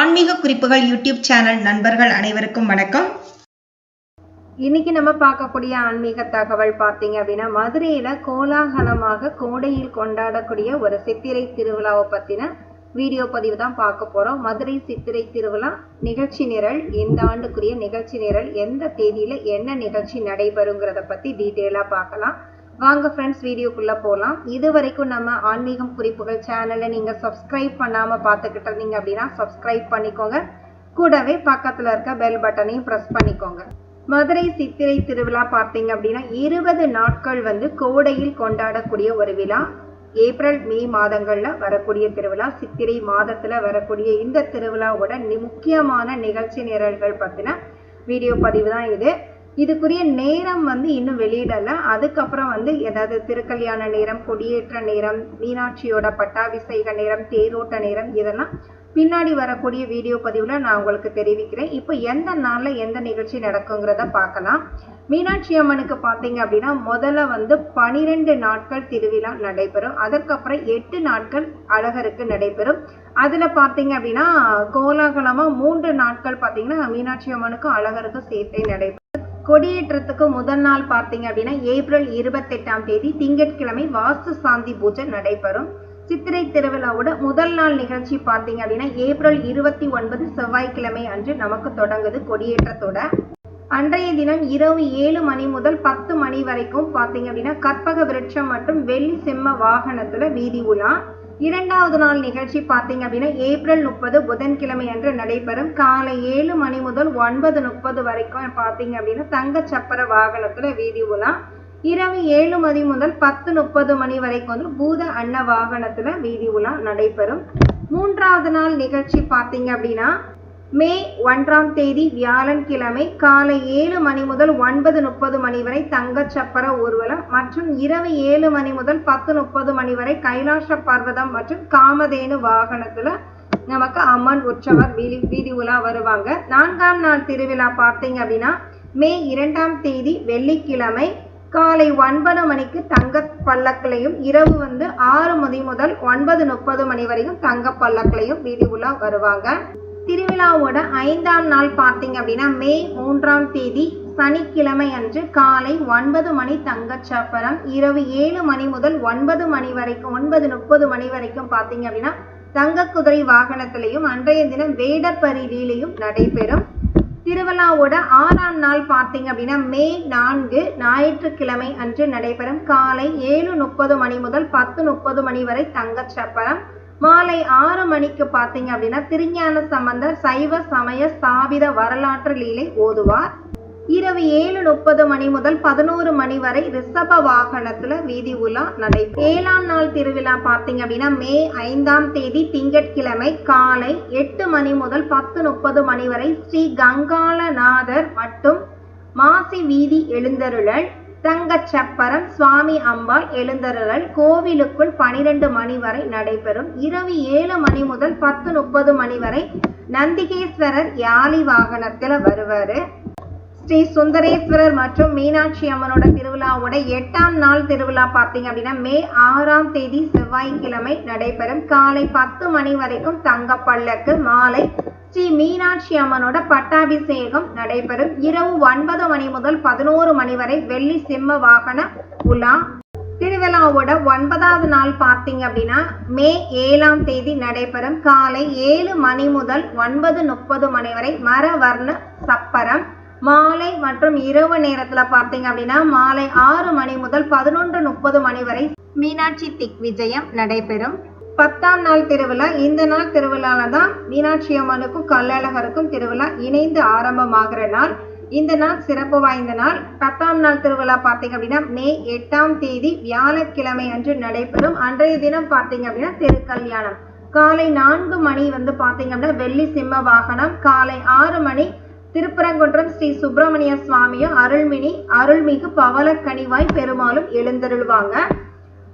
ஆன்மீக குறிப்புகள் YouTube channel நண்பர்கள் அனைவருக்கும் வணக்கம். இன்னைக்கு நம்ம பார்க்கக்கூடிய ஆன்மீக தகவல் பார்த்தீங்க அப்படின்னா மதுரையில கோலாகலமாக கோடையில் கொண்டாடக்கூடிய ஒரு சித்திரை திருவிழாவை பத்தின வீடியோ பதிவு தான் பார்க்க போறோம். மதுரை சித்திரை திருவிழா நிகழ்ச்சி நிரல் இந்த ஆண்டுக்குரிய நிகழ்ச்சி நிரல் எந்த தேதியில என்ன நிகழ்ச்சி நடைபெறுங்கிறத பத்தி டீட்டெயிலா பார்க்கலாம். வாங்க ஃப்ரெண்ட்ஸ் வீடியோக்குள்ள போகலாம் இது வரைக்கும் நம்ம ஆன்மீகம் குறிப்புகள் சேனலை நீங்க சப்ஸ்கிரைப் பண்ணாம பார்த்துக்கிட்டு இருந்தீங்க அப்படின்னா சப்ஸ்கிரைப் பண்ணிக்கோங்க. கூடவே பக்கத்துல இருக்க பெல் பட்டனையும் ப்ரெஸ் பண்ணிக்கோங்க. மதுரை சித்திரை திருவிழா பார்த்தீங்க அப்படின்னா இருபது நாட்கள் வந்து கோடையில் கொண்டாடக்கூடிய ஒரு விழா. ஏப்ரல் மே மாதங்களில் வரக்கூடிய திருவிழா. சித்திரை மாதத்தில் வரக்கூடிய இந்த திருவிழாவோட முக்கியமான நிகழ்ச்சி நிரல்கள் பற்றின வீடியோ பதிவு தான் இது. இதுக்குரிய நேரம் வந்து இன்னும் வெளியிடலை. அதுக்கப்புறம் வந்து ஏதாவது திருக்கல்யாண நேரம் கொடியேற்ற நேரம் மீனாட்சியோட பட்டாபிஷேக நேரம் தேரோட்ட நேரம் இதெல்லாம் பின்னாடி வரக்கூடிய வீடியோ பதிவில் நான் உங்களுக்கு தெரிவிக்கிறேன். இப்போ எந்த நாளில் எந்த நிகழ்ச்சி நடக்குங்கிறத பார்க்கலாம். மீனாட்சி அம்மனுக்கு பார்த்தீங்க அப்படின்னா முதல்ல வந்து பனிரெண்டு நாட்கள் திருவிழா நடைபெறும். அதற்கப்புறம் எட்டு நாட்கள் அழகருக்கு நடைபெறும். அதில் பார்த்தீங்க அப்படின்னா கோலாகலமாக மூன்று நாட்கள் பார்த்தீங்கன்னா மீனாட்சி அம்மனுக்கும் அழகருக்கும் சேர்த்தே நடைபெறும். கொடியேற்றத்துக்கு முதல் நாள் பார்த்தீங்க அப்படின்னா ஏப்ரல் இருபத்தெட்டாம் தேதி திங்கட்கிழமை வாஸ்து சாந்தி பூஜை நடைபெறும். சித்திரை திருவிழாவோட முதல் நாள் நிகழ்ச்சி பார்த்தீங்க அப்படின்னா ஏப்ரல் இருபத்தி ஒன்பது செவ்வாய்க்கிழமை அன்று நமக்கு தொடங்குது கொடியேற்றத்தோட. அன்றைய தினம் இரவு ஏழு மணி முதல் பத்து மணி வரைக்கும் பார்த்தீங்க அப்படின்னா கற்பக விருட்சம் மற்றும் வெள்ளி செம்ம வாகனத்துல வீதி உலா. இரண்டாவது நாள் நிகழ்ச்சி பார்த்தீங்க அப்படின்னா ஏப்ரல் முப்பது புதன்கிழமை அன்று நடைபெறும். காலை ஏழு மணி முதல் ஒன்பது முப்பது வரைக்கும் பார்த்தீங்க அப்படின்னா தங்க சப்பர வாகனத்துல வீதி உலா. இரவு ஏழு மணி முதல் பத்து முப்பது மணி வரைக்கும் வந்து பூத அன்ன வாகனத்துல வீதி உலா நடைபெறும். மூன்றாவது நாள் நிகழ்ச்சி பார்த்தீங்க அப்படின்னா மே ஒன்றாம் தேதி வியாழன்கிழமை காலை ஏழு மணி முதல் ஒன்பது முப்பது மணி வரை தங்கச் சப்பர ஊர்வலம் மற்றும் இரவு ஏழு மணி முதல் பத்து முப்பது மணி வரை கைலாச பர்வதம் மற்றும் காமதேனு வாகனத்துல நமக்கு அம்மன் உற்சவர் வீதி வீதி உலா வருவாங்க. நான்காம் நாள் திருவிழா பார்த்தீங்க அப்படின்னா மே இரண்டாம் தேதி வெள்ளிக்கிழமை காலை ஒன்பது மணிக்கு தங்க பல்லக்கிலையும் இரவு வந்து ஆறு மணி முதல் ஒன்பது முப்பது மணி வரையும் தங்க பல்லக்கிலையும் வீதி உலா வருவாங்க. திருவிழாவோட ஐந்தாம் நாள் பார்த்தீங்க அப்படின்னா மே மூன்றாம் தேதி சனிக்கிழமை அன்று காலை ஒன்பது மணி தங்கச்சப்பரம் இரவு ஏழு மணி முதல் ஒன்பது மணி வரைக்கும் ஒன்பது முப்பது மணி வரைக்கும் பார்த்தீங்க அப்படின்னா தங்க குதிரை வாகனத்திலையும் அன்றைய தினம் வேடப்பரி லீலையும் நடைபெறும். திருவிழாவோட ஆறாம் நாள் பார்த்தீங்க அப்படின்னா மே நான்கு ஞாயிற்றுக்கிழமை அன்று நடைபெறும். காலை ஏழு முப்பது மணி முதல் பத்து முப்பது மணி வரை தங்கச்சப்பரம். சப்பரம் மாலை ஆறு மணிக்கு பார்த்தீங்க அப்படின்னா திருஞான சம்பந்தர் சைவ சமய ஸ்தாபித வரலாற்று லீலை ஓதுவார். இரவு ஏழு முப்பது மணி முதல் பதினோரு மணி வரை ரிஷப வாகனத்துல வீதி உலா நடைபெறும். ஏழாம் நாள் திருவிழா பார்த்தீங்க அப்படின்னா மே ஐந்தாம் தேதி திங்கட்கிழமை காலை எட்டு மணி முதல் பத்து முப்பது மணி வரை ஸ்ரீ கங்காளநாதர் மற்றும் மாசி வீதி எழுந்தருளல். தங்கச் சப்பரம் சுவாமி அம்பாள் எழுந்தருளல் கோவிலுக்குள் பனிரெண்டு மணி வரை நடைபெறும். இரவு ஏழு மணி முதல் பத்து முப்பது மணி வரை நந்திகேஸ்வரர் யாழி வாகனத்துல வருவாரு. ஸ்ரீ சுந்தரேஸ்வரர் மற்றும் மீனாட்சி அம்மனோட திருவிழாவோட எட்டாம் நாள் திருவிழா பார்த்தீங்க அப்படின்னா மே ஆறாம் தேதி செவ்வாய்க்கிழமை நடைபெறும். காலை பத்து மணி வரைக்கும் தங்க பல்லக்கு மாலை ஸ்ரீ மீனாட்சி அம்மனோட பட்டாபிஷேகம் நடைபெறும் இரவு ஒன்பது மணி முதல் பதினோரு மணி வரை வெள்ளி சிம்ம வாகன உலா. திருவிழாவோட ஒன்பதாவது நாள் பார்த்தீங்க அப்படின்னா மே ஏழாம் தேதி நடைபெறும். காலை ஏழு மணி முதல் ஒன்பது முப்பது மணி வரை மரவர்ண சப்பரம். மாலை மற்றும் இரவு நேரத்துல பார்த்தீங்க அப்படின்னா மாலை ஆறு மணி முதல் பதினொன்று முப்பது மணி வரை மீனாட்சி திக் விஜயம் நடைபெறும். பத்தாம் நாள் திருவிழா. இந்த நாள் திருவிழால தான் மீனாட்சி அம்மனுக்கும் கள்ளழகருக்கும் திருவிழா இணைந்து ஆரம்பமாகிற நாள். இந்த நாள் சிறப்பு வாய்ந்த நாள். பத்தாம் நாள் திருவிழா பார்த்தீங்க அப்படின்னா மே எட்டாம் தேதி வியாழக்கிழமை அன்று நடைபெறும். அன்றைய தினம் பார்த்தீங்க அப்படின்னா திருக்கல்யாணம். காலை நான்கு மணி வந்து பார்த்தீங்க அப்படின்னா வெள்ளி சிம்ம வாகனம். காலை ஆறு மணி திருப்பரங்குன்றம் ஸ்ரீ சுப்பிரமணிய சுவாமியும் அருள்மினி அருள்மிகு பவளக்கனிவாய் பெருமாளும் எழுந்தருள்வாங்க.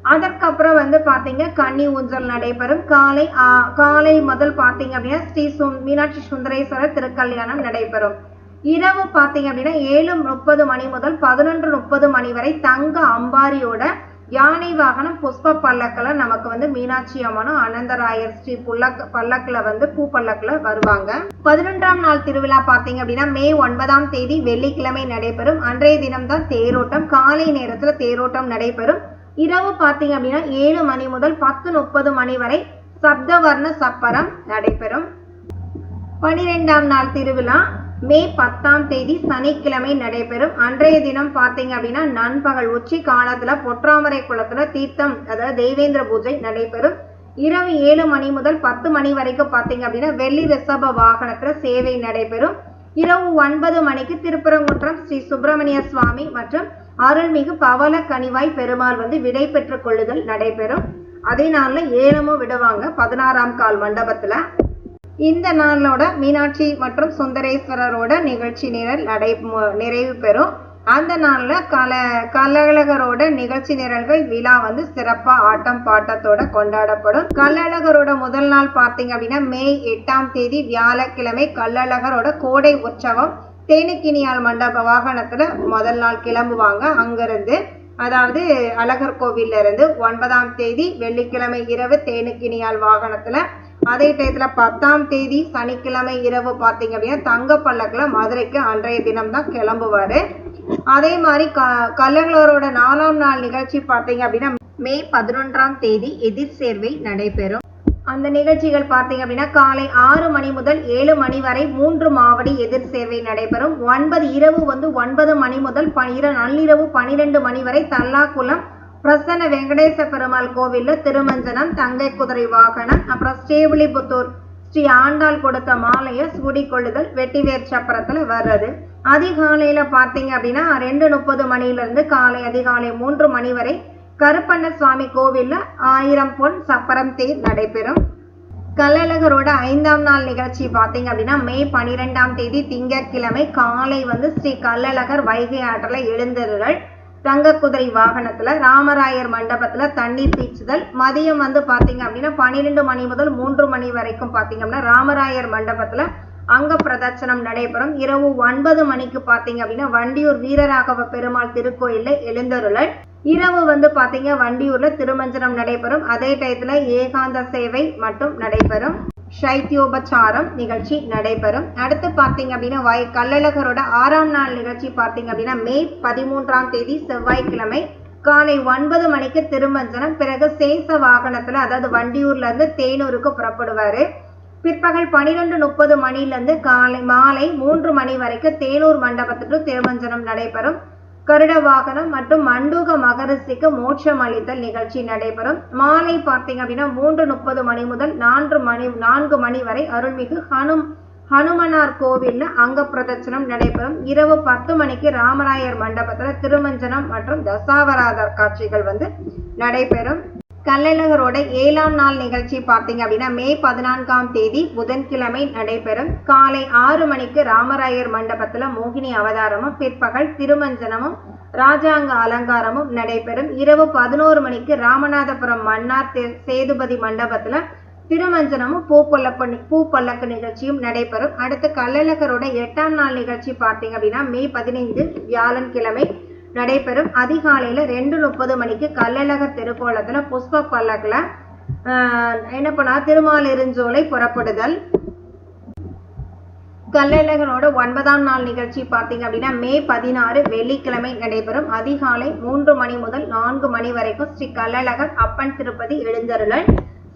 அதற்கப்புறம் வந்து பாத்தீங்க கன்னி ஊஞ்சல் நடைபெறும். காலை காலை முதல் பாத்தீங்க அப்படின்னா ஸ்ரீ சு- மீனாட்சி சுந்தரேஸ்வரர் திருக்கல்யாணம் நடைபெறும். இரவு பாத்தீங்க அப்படின்னா ஏழு முப்பது மணி முதல் பதினொன்று முப்பது மணி வரை தங்க அம்பாரியோட யானை வாகனம் புஷ்ப பல்லக்கில் நமக்கு வந்து மீனாட்சி அம்மனும் அனந்தராயர் ஸ்ரீ புல்லக் பல்லக்கில் வந்து பூ பல்லக்கில் வருவாங்க. பதினொன்றாம் நாள் திருவிழா பார்த்தீங்க அப்படின்னா மே ஒன்பதாம் தேதி வெள்ளிக்கிழமை நடைபெறும். அன்றைய தினம்தான் தேரோட்டம். காலை நேரத்தில் தேரோட்டம் நடைபெறும். இரவு பார்த்தீங்க அப்படின்னா ஏழு மணி முதல் பத்து முப்பது மணி வரை சப்தவர்ண சப்பரம் நடைபெறும். பனிரெண்டாம் நாள் திருவிழா மே பத்தாம் தேதி சனிக்கிழமை நடைபெறும். அன்றைய தினம் பார்த்தீங்க அப்படின்னா நண்பகல் உச்சி காலத்துல பொற்றாமரை குளத்துல தீர்த்தம் அதாவது தெய்வேந்திர பூஜை நடைபெறும். இரவு ஏழு மணி முதல் பத்து மணி வரைக்கும் பார்த்தீங்க அப்படின்னா வெள்ளி ரிஷப வாகனத்துல சேவை நடைபெறும். இரவு ஒன்பது மணிக்கு திருப்பரங்குன்றம் ஸ்ரீ சுப்பிரமணிய சுவாமி மற்றும் அருள்மிகு பவள கனிவாய் பெருமாள் வந்து விடை பெற்று கொள்ளுதல் நடைபெறும். அதே நாள்ல ஏலமும் விடுவாங்க பதினாறாம் கால் மண்டபத்துல. இந்த நாளோட மீனாட்சி மற்றும் சுந்தரேஸ்வரரோட நிகழ்ச்சி நிரல் நடை நிறைவு பெறும். அந்த நாள்ல கல கள்ளழகரோட நிகழ்ச்சி நிரல்கள் விழா வந்து சிறப்பா ஆட்டம் பாட்டத்தோட கொண்டாடப்படும். கள்ளழகரோட முதல் நாள் பார்த்தீங்க அப்படின்னா மே எட்டாம் தேதி வியாழக்கிழமை கள்ளழகரோட கோடை உற்சவம். தேனுக்கினியால் மண்டப வாகனத்துல முதல் நாள் கிளம்புவாங்க. அங்கிருந்து அதாவது அழகர் கோவில்ல இருந்து ஒன்பதாம் தேதி வெள்ளிக்கிழமை இரவு தேனுக்கினியால் வாகனத்துல. அதே டயத்துல பத்தாம் தேதி சனிக்கிழமை இரவு பார்த்தீங்க அப்படின்னா தங்க பல்லக்குல மதுரைக்கு அன்றைய தினம் தான் கிளம்புவாரு. அதே மாதிரி க கள்ளங்களோட நாலாம் நாள் நிகழ்ச்சி பார்த்தீங்க அப்படின்னா மே பதினொன்றாம் தேதி எதிர் சேர்வை நடைபெறும். அந்த நிகழ்ச்சிகள் பார்த்தீங்க அப்படின்னா காலை ஆறு மணி முதல் ஏழு மணி வரை மூன்று மாவடி எதிர் சேர்வை நடைபெறும். ஒன்பது இரவு வந்து ஒன்பது மணி முதல் பனிர நள்ளிரவு பனிரெண்டு மணி வரை தல்லாக்குளம் பிரசன்ன வெங்கடேச பெருமாள் கோவிலில் திருமஞ்சனம் தங்கை குதிரை வாகனம் அப்புறம் ஸ்ரீவில்லிபுத்தூர் ஸ்ரீ ஆண்டாள் கொடுத்த மாலையை சுடிக்கொள்ளுதல் கொள்ளுதல் வெட்டிவேர் சப்பரத்துல வர்றது. அதிகாலையில பார்த்தீங்க அப்படின்னா ரெண்டு முப்பது மணியிலிருந்து இருந்து காலை அதிகாலை மூன்று மணி வரை கருப்பண்ண சுவாமி கோவிலில் ஆயிரம் பொன் சப்பரம் தேர் நடைபெறும். கள்ளழகரோட ஐந்தாம் நாள் நிகழ்ச்சி பார்த்தீங்க அப்படின்னா மே பனிரெண்டாம் தேதி திங்கட்கிழமை காலை வந்து ஸ்ரீ கள்ளழகர் வைகை ஆற்றில் எழுந்தருள் தங்க குதிரை வாகனத்துல ராமராயர் மண்டபத்துல தண்ணீர் பீச்சுதல். மதியம் வந்து பாத்தீங்க அப்படின்னா பன்னிரெண்டு மணி முதல் மூன்று மணி வரைக்கும் பாத்தீங்க அப்படின்னா ராமராயர் மண்டபத்துல அங்க பிரதட்சணம் நடைபெறும். இரவு ஒன்பது மணிக்கு பாத்தீங்க அப்படின்னா வண்டியூர் வீரராகவ பெருமாள் திருக்கோயில்ல எழுந்தருளல் இரவு வந்து பாத்தீங்க வண்டியூர்ல திருமஞ்சனம் நடைபெறும். அதே டயத்துல ஏகாந்த சேவை மட்டும் நடைபெறும். சைத்தியோபச்சாரம் நிகழ்ச்சி நடைபெறும். அடுத்து பார்த்தீங்க அப்படின்னா வாய் கள்ளழகரோட ஆறாம் நாள் நிகழ்ச்சி பார்த்தீங்க அப்படின்னா மே பதிமூன்றாம் தேதி செவ்வாய்க்கிழமை காலை ஒன்பது மணிக்கு திருமஞ்சனம். பிறகு சேச வாகனத்துல அதாவது வண்டியூர்ல இருந்து தேனூருக்கு புறப்படுவாரு. பிற்பகல் பன்னிரெண்டு முப்பது மணிலேருந்து காலை மாலை மூன்று மணி வரைக்கும் தேனூர் மண்டபத்துக்கு திருமஞ்சனம் நடைபெறும். கருட வாகனம் மற்றும் மண்டூக மகரிஷிக்கு மோட்சம் அளித்தல் நிகழ்ச்சி நடைபெறும். மாலை பார்த்தீங்க அப்படின்னா மூன்று முப்பது மணி முதல் நான்கு மணி நான்கு மணி வரை அருள்மிகு ஹனும் ஹனுமனார் கோவில்ல அங்க பிரதட்சணம் நடைபெறும். இரவு பத்து மணிக்கு ராமராயர் மண்டபத்துல திருமஞ்சனம் மற்றும் தசாவராதர் காட்சிகள் வந்து நடைபெறும். கள்ளழகரோட ஏழாம் நாள் நிகழ்ச்சி பார்த்தீங்க அப்படின்னா மே பதினான்காம் தேதி புதன்கிழமை நடைபெறும். காலை ஆறு மணிக்கு ராமராயர் மண்டபத்துல மோகினி அவதாரமும் பிற்பகல் திருமஞ்சனமும் ராஜாங்க அலங்காரமும் நடைபெறும். இரவு பதினோரு மணிக்கு ராமநாதபுரம் மன்னார் சேதுபதி மண்டபத்துல திருமஞ்சனமும் பூ பல்லக்கு பூ பல்லக்கு நிகழ்ச்சியும் நடைபெறும். அடுத்து கள்ளழகரோட எட்டாம் நாள் நிகழ்ச்சி பார்த்தீங்க அப்படின்னா மே பதினைந்து வியாழன் கிழமை நடைபெறும். அதிகாலையில ரெண்டு முப்பது மணிக்கு கள்ளழகர் திருக்கோலத்துல புஷ்ப பல்லக்கில் என்ன பண்ணா திருமாலிருஞ்சோலை புறப்படுதல். கல்லழகனோட ஒன்பதாம் நாள் நிகழ்ச்சி பார்த்தீங்க அப்படின்னா மே பதினாறு வெள்ளிக்கிழமை நடைபெறும். அதிகாலை மூன்று மணி முதல் நான்கு மணி வரைக்கும் ஸ்ரீ கல்லழகர் அப்பன் திருப்பதி எழுந்தருளல்.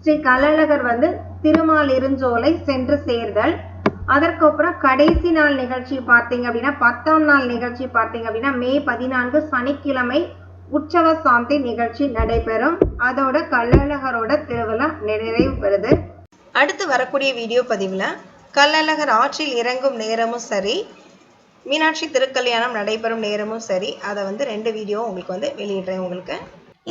ஸ்ரீ கள்ளழகர் வந்து திருமாலிருஞ்சோலை சென்று சேர்தல். அதற்கப்புறம் கடைசி நாள் நிகழ்ச்சி பார்த்தீங்க அப்படின்னா பத்தாம் நாள் நிகழ்ச்சி பார்த்தீங்க அப்படின்னா மே பதினான்கு சனிக்கிழமை உற்சவ சாந்தி நிகழ்ச்சி நடைபெறும். அதோட கள்ளழகரோட திருவிழா நிறைவு பெறுது. அடுத்து வரக்கூடிய வீடியோ பதிவில் கள்ளழகர் ஆற்றில் இறங்கும் நேரமும் சரி மீனாட்சி திருக்கல்யாணம் நடைபெறும் நேரமும் சரி அதை வந்து ரெண்டு வீடியோ உங்களுக்கு வந்து வெளியிடுறேன் உங்களுக்கு.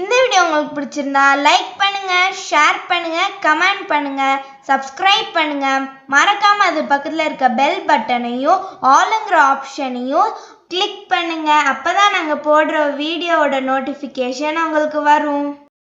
இந்த வீடியோ உங்களுக்கு பிடிச்சிருந்தா லைக் பண்ணுங்க ஷேர் பண்ணுங்க கமெண்ட் பண்ணுங்க சப்ஸ்கிரைப் பண்ணுங்க. மறக்காம அது பக்கத்தில் இருக்க பெல் பட்டனையும் ஆளுங்கிற ஆப்ஷனையும் கிளிக் பண்ணுங்க. அப்பதான் நாங்கள் போடுற வீடியோவோட நோட்டிஃபிகேஷன் உங்களுக்கு வரும்.